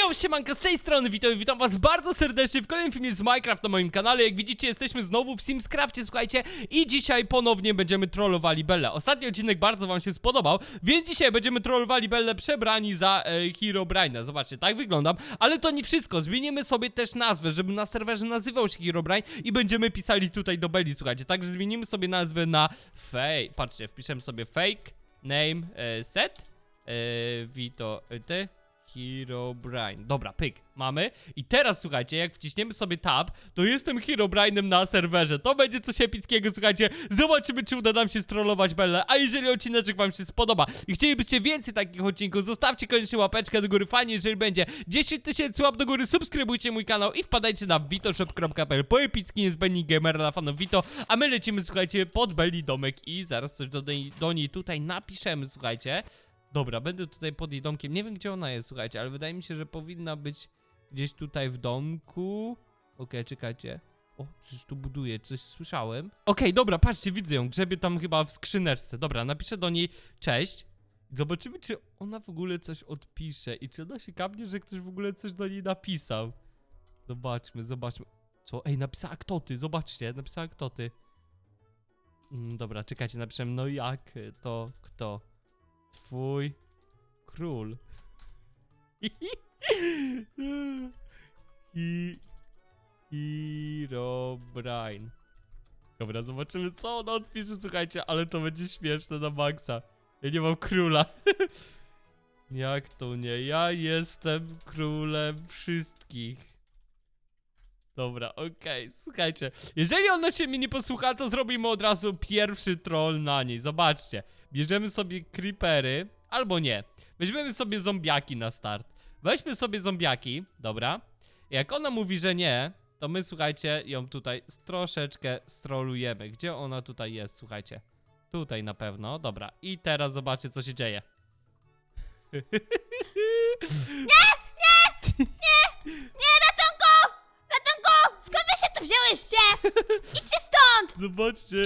Yo, siemanko, z tej strony witam, witam was bardzo serdecznie w kolejnym filmie z Minecraft na moim kanale. Jak widzicie, jesteśmy znowu w Simscrafcie, słuchajcie I dzisiaj ponownie będziemy trollowali Bellę Ostatni odcinek bardzo wam się spodobał Więc dzisiaj będziemy trollowali Bellę przebrani za e, Hero Braina. Zobaczcie, tak wyglądam Ale to nie wszystko, zmienimy sobie też nazwę Żeby na serwerze nazywał się Hero Brain I będziemy pisali tutaj do Belli, słuchajcie. Także zmienimy sobie nazwę na fake Patrzcie, wpiszemy sobie fake name e, set. E, e, ty Hero Brain. Dobra, pyk, mamy. I teraz słuchajcie, jak wciśniemy sobie tab, to jestem Hero Brainem na serwerze. To będzie coś epickiego, słuchajcie. Zobaczymy, czy uda nam się strollować Bellę. A jeżeli odcineczek wam się spodoba i chcielibyście więcej takich odcinków, zostawcie koniecznie łapeczkę do góry. Fajnie, jeżeli będzie 10 tysięcy łap do góry, subskrybujcie mój kanał i wpadajcie na vitoshop.pl po epicki niezbędni gamer dla fanów Vito. A my lecimy, słuchajcie, pod Belli domek i zaraz coś do, do niej tutaj napiszemy, słuchajcie. Dobra, będę tutaj pod jej domkiem. Nie wiem, gdzie ona jest, słuchajcie, ale wydaje mi się, że powinna być gdzieś tutaj w domku. Okej, czekajcie. O, coś tu buduje, coś słyszałem. Okej, dobra, patrzcie, widzę ją. Grzebie tam chyba w skrzyneczce. Dobra, napiszę do niej cześć. Zobaczymy, czy ona w ogóle coś odpisze i czy ona się kapnie, że ktoś w ogóle coś do niej napisał. Zobaczmy, zobaczmy. Co? Ej, napisała kto ty, zobaczcie, napisała kto ty. Mm, dobra, czekajcie, napiszę, no jak to kto? Twój król. I... Herobrine. Dobra, zobaczymy co ona odpisze, słuchajcie, ale to będzie śmieszne na maksa. Ja nie mam króla. Jak to nie? Ja jestem królem wszystkich. Dobra, okej, słuchajcie. Jeżeli ona się mnie nie posłucha, to zrobimy od razu pierwszy troll na niej. Zobaczcie. Bierzemy sobie creepery, albo nie. Weźmiemy sobie zombiaki na start. Weźmy sobie zombiaki, dobra. Jak ona mówi, że nie, to my, słuchajcie, ją tutaj troszeczkę strolujemy. Gdzie ona tutaj jest, słuchajcie? Tutaj na pewno, dobra. I teraz zobaczcie, co się dzieje. Nie, ratunku! Ratunku! Wzięłyście? Idźcie stąd! Zobaczcie,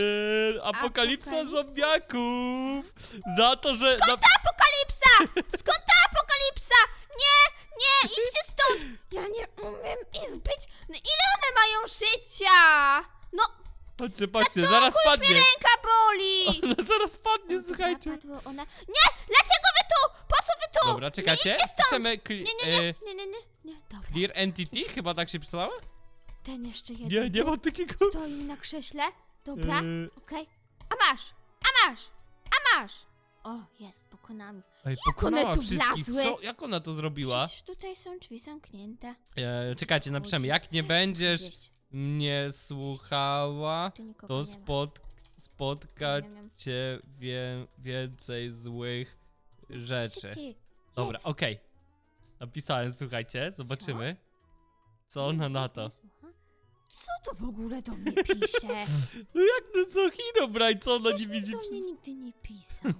apokalipsa Apokalipsa? zombiaków! Za to, że... Skąd ta apokalipsa? Skąd ta apokalipsa? Nie, nie, idźcie stąd! Ja nie umiem ich być. No ile one mają życia? No, Patrzcie, patrzcie, zaraz już padnie! mnie ręka boli! Ona zaraz padnie, słuchajcie. Padły one. Nie, dlaczego wy tu? Po co wy tu? Dobra, czekajcie. Nie idźcie stąd! Piszemy cli- Nie, nie, nie, e, nie, nie, nie, nie, dobra. Clear Entity? Chyba tak się pisało? Ten jeszcze jeden Nie, nie tu mam takiego. stoi na krześle. Dobra, Eee. okej. A masz, a masz, a masz. O, jest, pokonamy. Ej, Jak one tu wszystkich. wlazły? Co? Jak ona to zrobiła? Przecież tutaj są drzwi zamknięte. E, czekajcie, napiszemy. Jak nie będziesz mnie słuchała, Tu nikogo to nie ma. spot spotka cię wie więcej złych rzeczy. Dobra, okej. Napisałem, słuchajcie, zobaczymy. Co ona na to? Co to w ogóle do mnie pisze? No jak to co Herobrine, co ona nie Przecież nikt widzi? do mnie nigdy nie pisał.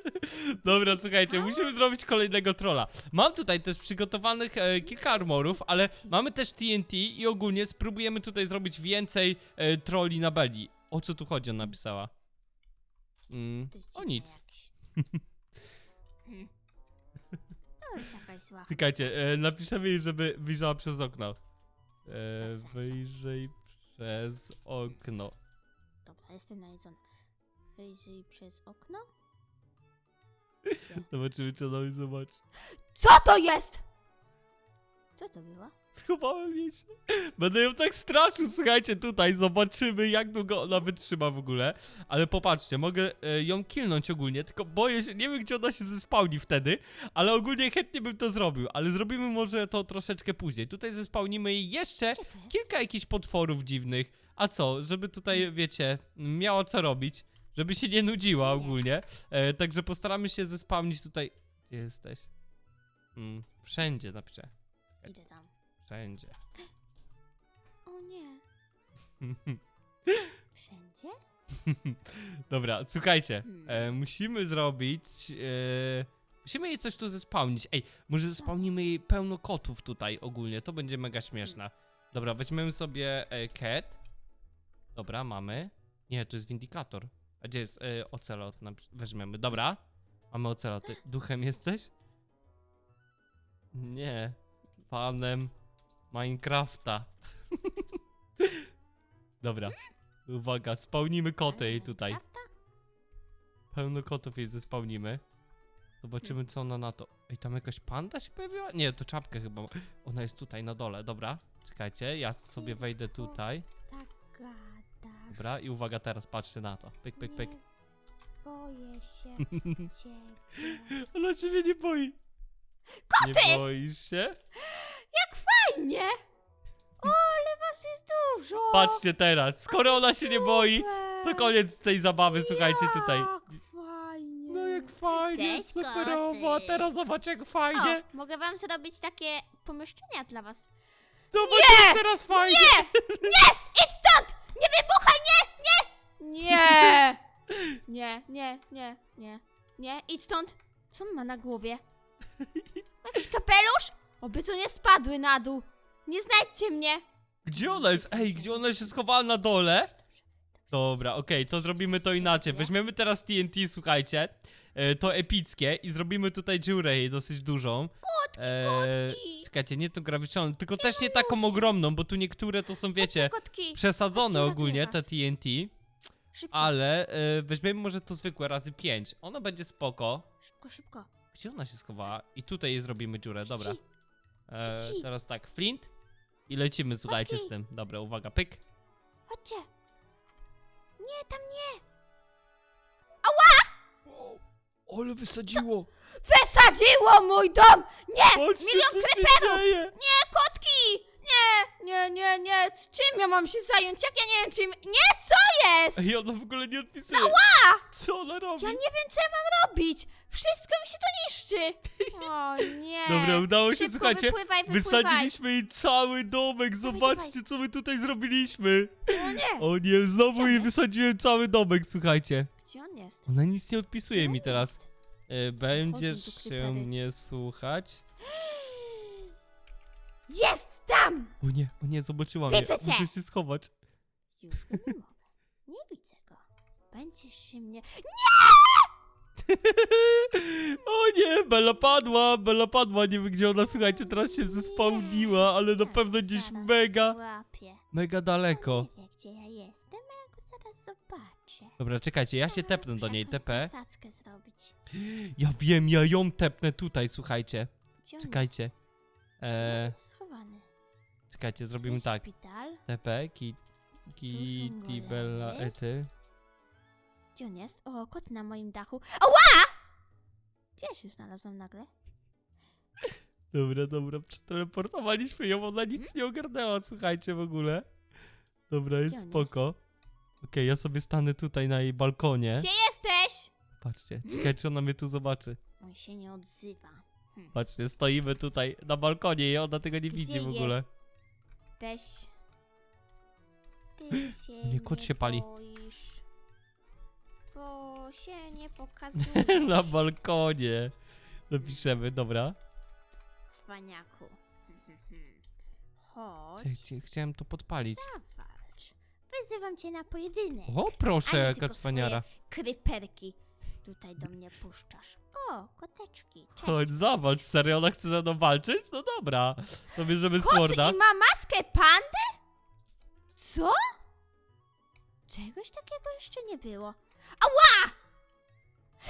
Dobra, słuchajcie, musimy zrobić kolejnego trolla. Mam tutaj też przygotowanych e, kilka armorów, ale mamy też TNT i ogólnie spróbujemy tutaj zrobić więcej e, trolli na Belli. O co tu chodzi, ona napisała? Mm, To jest o dziwne nic. jakieś. Hmm. To jest jakaś zła. Czekajcie, e, napiszemy jej, żeby wyjrzała przez okno. E, Bez sensu. wyjrzyj przez okno. Dobra, jestem najedzony. Wyjrzyj przez okno? Zobaczymy, czy ona mi zobaczy. Co to jest? Co to było? Schowałem jej się. Będę ją tak straszył, słuchajcie, tutaj zobaczymy, jak długo ona wytrzyma w ogóle. Ale popatrzcie, mogę e, ją kilnąć ogólnie, tylko boję się, nie wiem, gdzie ona się zespałni wtedy, ale ogólnie chętnie bym to zrobił, ale zrobimy może to troszeczkę później. Tutaj zespełnimy jej jeszcze Gdzie to jest? kilka jakichś potworów dziwnych. A co, żeby tutaj, wiecie, miała co robić, żeby się nie nudziła ogólnie. E, także postaramy się zespałnić tutaj. Gdzie jesteś? Mm, wszędzie napiszę. Idę tam. Wszędzie. O nie. Wszędzie? Dobra, słuchajcie, Hmm. e, musimy zrobić. E, musimy jej coś tu zespałnić. Ej, może zespałnimy jej pełno kotów tutaj ogólnie, to będzie mega śmieszne. Dobra, weźmiemy sobie e, cat. Dobra, mamy. Nie, to jest windikator. A gdzie jest e, ocelot? Nam- Weźmiemy. Dobra, mamy oceloty. Duchem jesteś? Nie. panem Minecrafta. Dobra. Uwaga, spełnimy koty tutaj. Prawda? Pełno kotów jej zespełnimy. Zobaczymy co ona na to. Ej, tam jakaś panda się pojawiła? Nie, to czapkę chyba. ma. Ona jest tutaj na dole, dobra. Czekajcie, ja sobie wejdę tutaj. Tak gadasz. Dobra, i uwaga teraz, patrzcie na to. Pyk, pyk, pyk. Nie boję się ciebie. Ona się mnie nie boi. Koty! Nie boisz się? Fajnie! O, ale was jest dużo! Patrzcie teraz, skoro ona się nie boi, to koniec tej zabawy, słuchajcie tutaj. Jak fajnie! No jak fajnie, Cześć, superowo, a koty. teraz zobacz jak fajnie. O, mogę wam zrobić takie pomieszczenia dla was. Zobacz jak teraz fajnie. Nie! Idź stąd! Nie wybuchaj! Nie! Nie! Nie! Nie, nie, nie, nie. Nie, idź stąd. Co on ma na głowie? Oby tu nie spadły na dół. Nie znajdźcie mnie. Gdzie ona jest? Ej, gdzie ona się schowała na dole? Dobra, okej, to zrobimy to inaczej. Weźmiemy teraz TNT, słuchajcie. E, to epickie i zrobimy tutaj dziurę jej dosyć dużą. Kotki, kotki. Czekajcie, nie tą grawiczną, tylko też nie taką ogromną, bo tu niektóre to są, wiecie, Chodźcie, kotki. przesadzone Chodźcie, ogólnie, te TNT. Szybko, Ale e, weźmiemy może to zwykłe razy 5. Ono będzie spoko. szybko, szybko. Gdzie ona się schowała? I tutaj jej zrobimy dziurę, dobra. Kici, E, teraz tak, flint. I lecimy, słuchajcie, z tym. Dobra, uwaga, pyk. Chodźcie. Nie, tam nie. Ale wysadziło! Wysadziło mój dom! Nie! Milion creeperów! Nie, kotki! Nie, nie, nie, nie. Z czym ja mam się zająć? Jak ja nie wiem czym... Nie, co jest? Ej, ona w ogóle nie odpisuje. Ła! Co ona robi? Ja nie wiem, co ja mam robić. Wszystko mi się to niszczy. O nie. Dobra, udało się, Szybko słuchajcie. Wypływaj, wypływaj. Wysadziliśmy jej cały domek, zobaczcie co my tutaj zrobiliśmy. O nie. O nie, znowu jej wysadziłem cały domek, słuchajcie. Gdzie on jest? Ona nic nie odpisuje mi teraz. E, będziesz tu się mnie słuchać? Jest tam! O nie, o nie, zobaczyła Widzę mnie. cię. Muszę się schować. Już go nie mogę. Nie widzę go. Będziesz się mnie... o nie, Bella padła, Bella padła, nie wiem gdzie ona, słuchajcie, teraz się zespałniła, ale na pewno gdzieś Zaraz mega, Złapię. mega daleko. Nie wie, gdzie ja jestem, a ja go zaraz zobaczę. Dobra, czekajcie, ja się tepnę do niej, TP. zasadzkę zrobić. Ja wiem, ja ją tepnę tutaj, słuchajcie. Gdzie on Czekajcie. Jest? Gdzie on Eee, jest schowany? czekajcie, zrobimy tak. Szpital. TP, ki, Kitty. Bella, Ety. Gdzie on jest? O, kot na moim dachu. Ała! Gdzie ja się znalazłam nagle? Dobra, dobra, przeteleportowaliśmy ją, ona nic nie ogarnęła, słuchajcie, w ogóle. Dobra, jest Gdzie on spoko. Okej, ja sobie stanę tutaj na jej balkonie. Gdzie jesteś? Patrzcie, czekaj, czy ona mnie tu zobaczy. On się nie odzywa. Patrzcie, stoimy tutaj na balkonie i ona tego nie Gdzie widzi w ogóle. Jesteś? Ty się Nie, kot się pali. boisz, bo się nie pokazuje. na balkonie. Napiszemy, dobra. Cwaniaku. Chodź, chciałem to podpalić. zawalcz. Wyzywam cię na pojedynek. O, proszę, A nie jaka tylko cwaniara. swoje kryperki tutaj do mnie puszczasz. O, koteczki. Cześć. Chodź, zawalcz, serio, ona chce ze mną walczyć? No dobra, to bierzemy Kot sworda. i ma maskę pandy? Co? Czegoś takiego jeszcze nie było. Ała!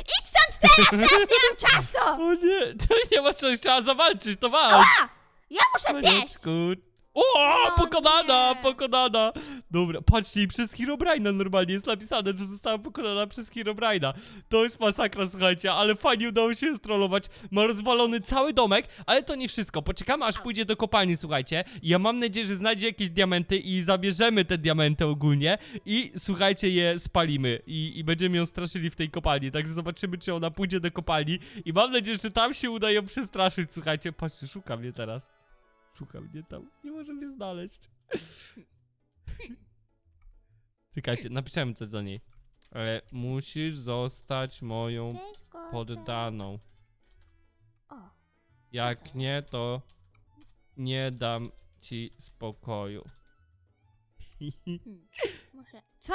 Idź stąd teraz, teraz nie mam czasu! O nie, to nie ma czegoś, trzeba zawalczyć, to walcz. Ała! Ja muszę zjeść! Cwaniaczku. O, pokonana, nie. pokonana. Dobra, patrzcie, i przez Herobrine'a normalnie jest napisane, że została pokonana przez Herobrine'a. To jest masakra, słuchajcie, ale fajnie udało się strollować. Ma rozwalony cały domek, ale to nie wszystko. Poczekamy, aż pójdzie do kopalni, słuchajcie. Ja mam nadzieję, że znajdzie jakieś diamenty i zabierzemy te diamenty ogólnie i słuchajcie, je spalimy i, i będziemy ją straszyli w tej kopalni. Także zobaczymy, czy ona pójdzie do kopalni i mam nadzieję, że tam się uda ją przestraszyć. Słuchajcie, patrzcie, szuka mnie teraz. Szuka mnie tam. Nie może mnie znaleźć. Czekajcie, napiszemy coś do niej. Ale musisz zostać moją Cześć, poddaną. O, Jak nie, to nie dam ci spokoju. hmm. muszę... Co?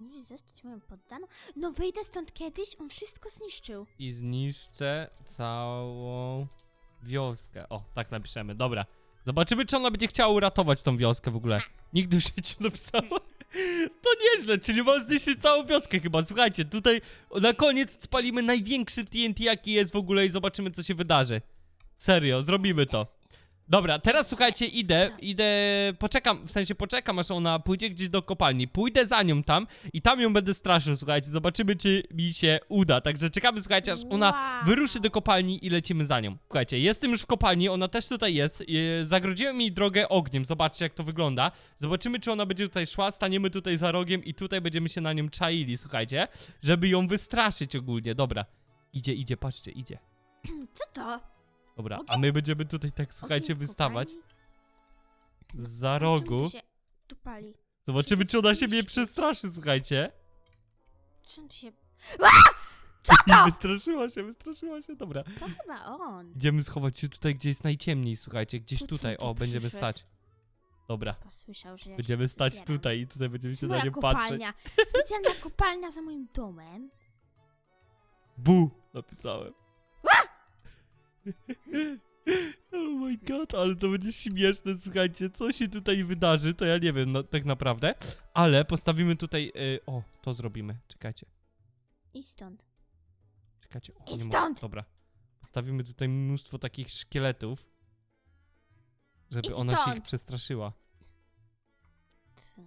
Musisz zostać moją poddaną? No wyjdę stąd kiedyś, on wszystko zniszczył. I zniszczę całą wioskę. O, tak napiszemy. Dobra. Zobaczymy, czy ona będzie chciała uratować tą wioskę w ogóle. Nigdy w życiu napisała. To nieźle, czyli ma zniszczyć całą wioskę chyba. Słuchajcie, tutaj na koniec spalimy największy TNT, jaki jest w ogóle i zobaczymy, co się wydarzy. Serio, zrobimy to. Dobra, teraz słuchajcie, idę, idę, poczekam, w sensie poczekam, aż ona pójdzie gdzieś do kopalni. Pójdę za nią tam i tam ją będę straszył, słuchajcie, zobaczymy, czy mi się uda. Także czekamy, słuchajcie, aż ona Wow. wyruszy do kopalni i lecimy za nią. Słuchajcie, jestem już w kopalni, ona też tutaj jest. Yy, Zagrodziłem jej drogę ogniem, zobaczcie, jak to wygląda. Zobaczymy, czy ona będzie tutaj szła, staniemy tutaj za rogiem i tutaj będziemy się na nią czaili, słuchajcie, żeby ją wystraszyć ogólnie. Dobra, idzie, idzie, patrzcie, idzie. Co to? Dobra, a my będziemy tutaj tak, słuchajcie, wystawać za Czemu rogu. się tu pali? Zobaczymy, czy ona się mnie przestraszy, słuchajcie. Czemu to się... Co to? Wystraszyła się, wystraszyła się, dobra. To chyba on. Idziemy schować się tutaj, gdzie jest najciemniej, słuchajcie, gdzieś tutaj, tu o, będziemy przyszedł. stać. Dobra, Posłyszał, że ja będziemy się stać zbieram. tutaj i tutaj będziemy się na moja nie patrzeć. kopalnia. Specjalna kopalnia za moim domem. Bu! Napisałem. Oh my god, ale to będzie śmieszne, słuchajcie, co się tutaj wydarzy, to ja nie wiem, no tak naprawdę, ale postawimy tutaj, y, o, to zrobimy, czekajcie, Idź stąd. czekajcie, o, Idź nie mo- stąd! dobra, postawimy tutaj mnóstwo takich szkieletów, żeby ona się ich stąd! przestraszyła, Co?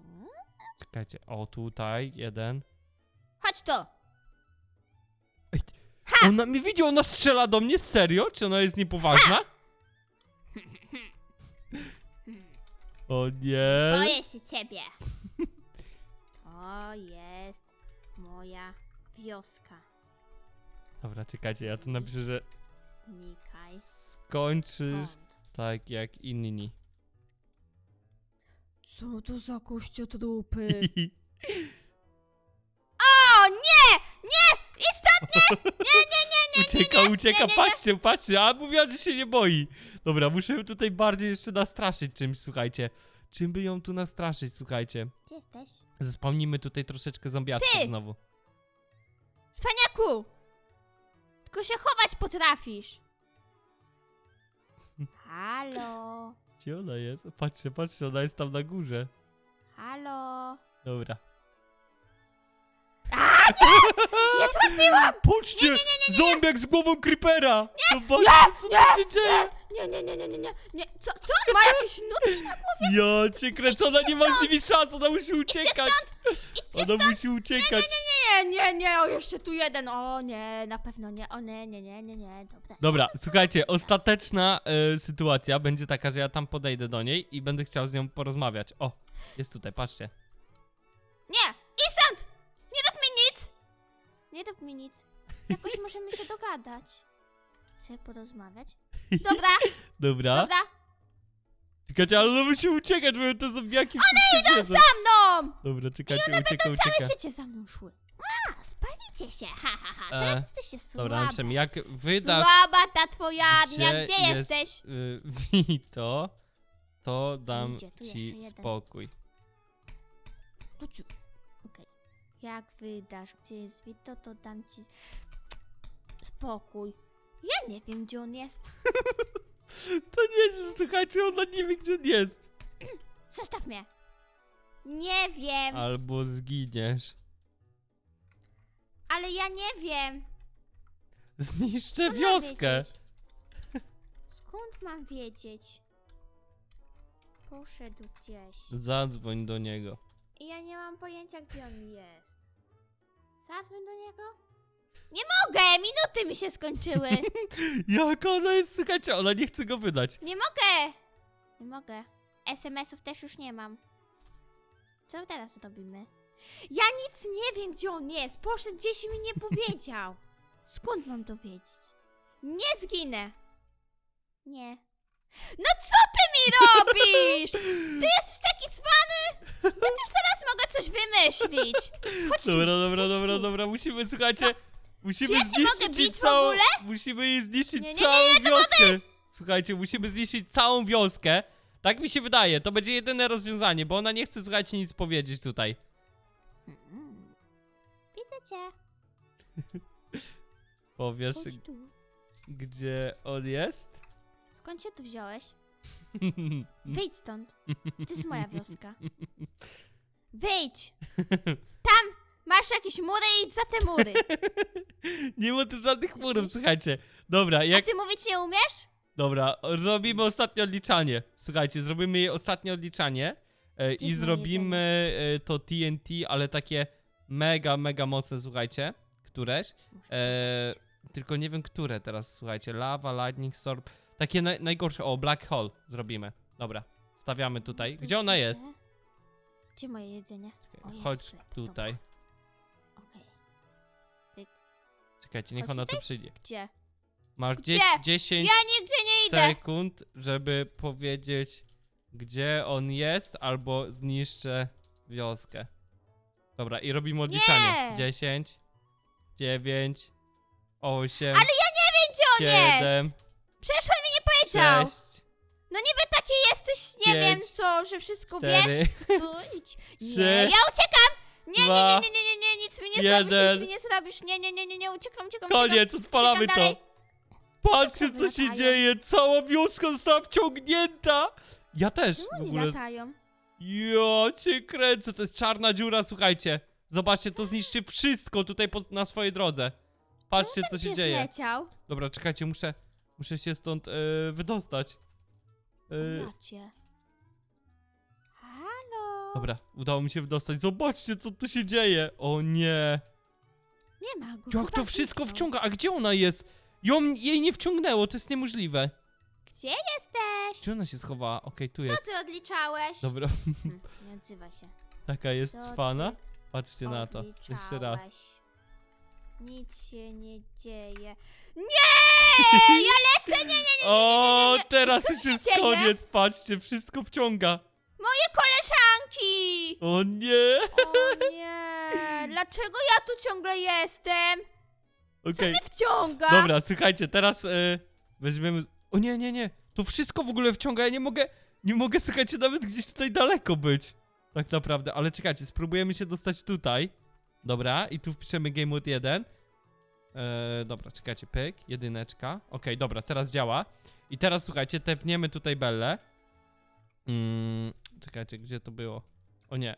czekajcie, o, tutaj, jeden, Chodź tu! Ona mnie widzi, ona strzela do mnie, serio? Czy ona jest niepoważna? O nie. Boję się ciebie. To jest moja wioska. Dobra, czekajcie, ja tu napiszę, że Znikaj skończysz stąd. tak jak inni. Co to za kościotrupy? Nie! Nie, nie, nie, ucieka, ucieka, patrzcie, patrzcie, a mówiła, że się nie boi. Dobra, muszę ją tutaj bardziej jeszcze nastraszyć czymś, słuchajcie. Czym by ją tu nastraszyć, słuchajcie? Gdzie jesteś? Zespomnimy tutaj troszeczkę zombiaczków Ty! znowu. Cwaniaku! Tylko się chować potrafisz. Halo? Gdzie ona jest? Patrzcie, patrzcie, ona jest tam na górze. Halo? Dobra. Nie trafiłam! Patrzcie! Zombiak z głową creepera! Zobaczcie, co tu się dzieje! Nie, nie, nie, nie, nie, nie, nie. Co, co ma jakieś nutki na głowie? Ja cię kręcę, ona nie ma z nimi szans, ona musi uciekać! Idźcie Ona musi uciekać! Nie, nie, nie, o jeszcze tu jeden. O nie, na pewno nie, o nie, nie, nie, nie, nie, dobra. Dobra, słuchajcie, ostateczna e, sytuacja będzie taka, że ja tam podejdę do niej i będę chciał z nią porozmawiać. O, jest tutaj, patrzcie. Nie, Nie rób mi nic. Jakoś możemy się dogadać. Chcę porozmawiać? Dobra, Dobra. dobra. Czekajcie, ale ona musi uciekać, bo te zombiaki wszystkie wiedzą. Za mną! Dobra, czekajcie, ucieka, ucieka. życie za mną szły. A, spalicie się, ha, ha, ha. E, Teraz jesteście słabe. Dobra, napiszemy, jak wydasz Słaba ta twoja gdzie dnia, gdzie jest- jesteś? y, mi to, to dam Idzie, tu ci jeszcze jeden. spokój. Uciu. Jak wydasz, gdzie jest Wito, to dam ci spokój. Ja nie wiem, gdzie on jest. To nie, słuchajcie, ona nie wie, gdzie on jest. Zostaw mnie. Nie wiem, Albo zginiesz. ale ja nie wiem. Zniszczę Skąd wioskę. Skąd mam wiedzieć? Poszedł gdzieś. Zadzwoń do niego. I ja nie mam pojęcia, gdzie on jest. Zadzwoń do niego? Nie mogę! Minuty mi się skończyły! Jak ona jest, słuchajcie, ona nie chce go wydać. Nie mogę! Nie mogę. SMS-ów też już nie mam. Co teraz robimy? Ja nic nie wiem, gdzie on jest. Poszedł gdzieś i mi nie powiedział. Skąd mam to wiedzieć? Nie zginę. Nie. No co ty mi robisz? Ty jesteś taki cwany? Ja też mogę coś wymyślić. Chodź tu, Dobra, dobra, chodź dobra, tu. dobra, musimy, słuchajcie, musimy Czy ja cię zniszczyć mogę jej bić w całą, ogóle? musimy jej zniszczyć Nie, nie, nie, całą wioskę. Słuchajcie, musimy zniszczyć całą wioskę. Tak mi się wydaje, to będzie jedyne rozwiązanie, bo ona nie chce, słuchajcie, nic powiedzieć tutaj. Mm. Widzę cię. Powiesz, Chodź tu. gdzie on jest? Skąd się tu wziąłeś? Wyjdź stąd. To jest moja wioska. Wyjdź! Tam! Masz jakieś mury, idź za te mury. nie ma tu żadnych murów, słuchajcie. Dobra, A jak... ty mówić nie umiesz? Dobra, zrobimy ostatnie odliczanie. Słuchajcie, zrobimy jej ostatnie odliczanie e, Gdzie i jest moje zrobimy e, to TNT, ale takie mega, mega mocne, słuchajcie. Któreś. E, tylko nie wiem, które teraz, słuchajcie. Lava, lightning storm. Takie naj, najgorsze. O, black hole zrobimy. Dobra, stawiamy tutaj. Tu Gdzie ona jest? Gdzie moje jedzenie? O, jest Chodź chleb, tutaj. Okej. Pyk. Czekajcie, niech Chodź ona tu tutaj? przyjdzie. Gdzie? Masz Gdzie? 10 Ja nigdzie nie idę! sekund, żeby powiedzieć, gdzie on jest, albo zniszczę wioskę. Dobra, i robimy odliczanie. Nie! 10, 9, 8, Ale ja nie wiem, gdzie on jest! 7, Przecież on mi nie powiedział! 6, No niby taki jesteś, nie Pięć, wiem co, że wszystko wiesz. 4, To idź. trzy, Nie, ja uciekam! Nie, nie, dwa, nie, nie, nie, nie, nie, nic mi nie zrobisz, jeden. nic mi nie zrobisz. Nie, nie, nie, nie, nie, uciekam, uciekam, koniec, odpalamy uciekam to. dalej. Patrzcie, Co się latają? dzieje, cała wioska została wciągnięta. Ja też Czemu w oni ogóle. latają? Ja cię kręcę, to jest czarna dziura, słuchajcie. Zobaczcie, to zniszczy wszystko tutaj po, na swojej drodze. Patrzcie, co się Pies dzieje. leciał. Dobra, czekajcie, muszę, muszę się stąd e, wydostać. E, Ja cię. Halo? dobra, udało mi się wydostać. Zobaczcie, co tu się dzieje. O nie. Nie ma go. Jak chyba to wszystko zniknął. wciąga? A gdzie ona jest? Ją, jej nie wciągnęło, to jest niemożliwe. Gdzie jesteś? Gdzie ona się schowała? Okej, tu Co jest. ty odliczałeś? Dobra, Hm, nie odzywa się. taka jest Co cwana. Patrzcie na to. Jeszcze raz. odliczałeś? Nic się nie dzieje. Nie! Ja lecę! Nie, nie, nie, nie, nie, nie, O, nie. teraz Co już się jest dzieje? koniec. Patrzcie, wszystko wciąga. Moje koleżanki! O nie. O nie! Dlaczego ja tu ciągle jestem? Co Okej. mnie wciąga? Dobra, słuchajcie, teraz e, weźmiemy. O nie, nie, nie. To wszystko w ogóle wciąga. Ja nie mogę. Nie mogę, słuchajcie, nawet gdzieś tutaj daleko być. Tak naprawdę, ale czekajcie, spróbujemy się dostać tutaj. Dobra, i tu wpiszemy Game Mode 1. E, dobra, czekajcie, pyk, jedyneczka. Okej, dobra, teraz działa. I teraz słuchajcie, tepniemy tutaj Bellę. Mm, czekajcie, gdzie to było? O nie.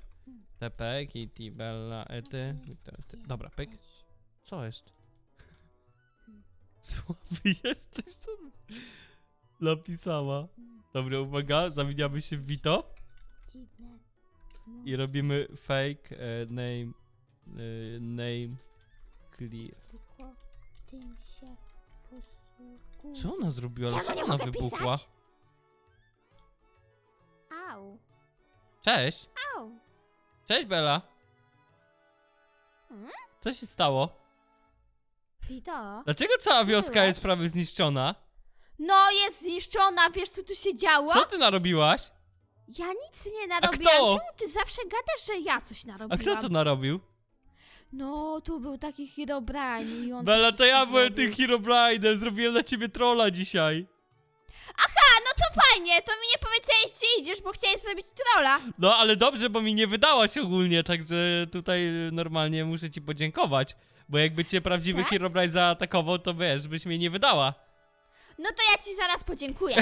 TP, Kitty, Bella, Ety. Ety. Dobra, pyk. Co jest? Słaby jesteś, co napisała. Dobra, uwaga, zamieniamy się w Vito Dziwne. i robimy fake e, name, e, name clear. Tylko tym się posługuje. Co ona zrobiła? Czemu Dlaczego nie ona mogę wybuchła? pisać? Au. Cześć! Au. Cześć Bella! Hmm? Co się stało? Wito? Dlaczego cała wioska jest prawie zniszczona? No, jest zniszczona, wiesz co tu się działo? Co ty narobiłaś? Ja nic nie kto? narobiłam. Czemu ty zawsze gadasz, że ja coś A narobiłam? kto to narobił? No, tu był taki Herobrine i on Bella, to ja byłem tym Herobrine'em, zrobiłem dla ciebie trolla dzisiaj. A, no to fajnie, to mi nie powiedziałeś, gdzie idziesz, bo chciałeś zrobić trolla. No, ale dobrze, bo mi nie wydałaś ogólnie, także tutaj normalnie muszę ci podziękować. Bo jakby cię prawdziwy Tak? Herobrine zaatakował, to wiesz, byś mnie nie wydała. No to ja ci zaraz podziękuję.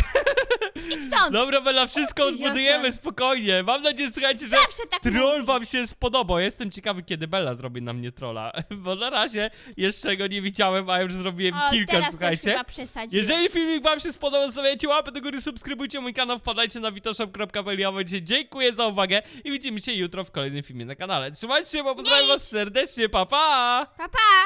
Idź stąd. Dobra, Bella, wszystko odbudujemy spokojnie. Mam nadzieję, słuchajcie, że Zawsze tak troll wam się spodobał. Jestem ciekawy, kiedy Bella zrobi na mnie trolla. Bo na razie jeszcze go nie widziałem, a już zrobiłem O, kilka, teraz słuchajcie. chyba przesadziłem. Jeżeli filmik wam się spodobał, zostawiajcie łapę do góry, subskrybujcie mój kanał, wpadajcie na witoshop.pl. Ja wam dzisiaj dziękuję za uwagę i widzimy się jutro w kolejnym filmie na kanale. Trzymajcie się, bo pozdrawiam was serdecznie, pa pa! Pa, pa.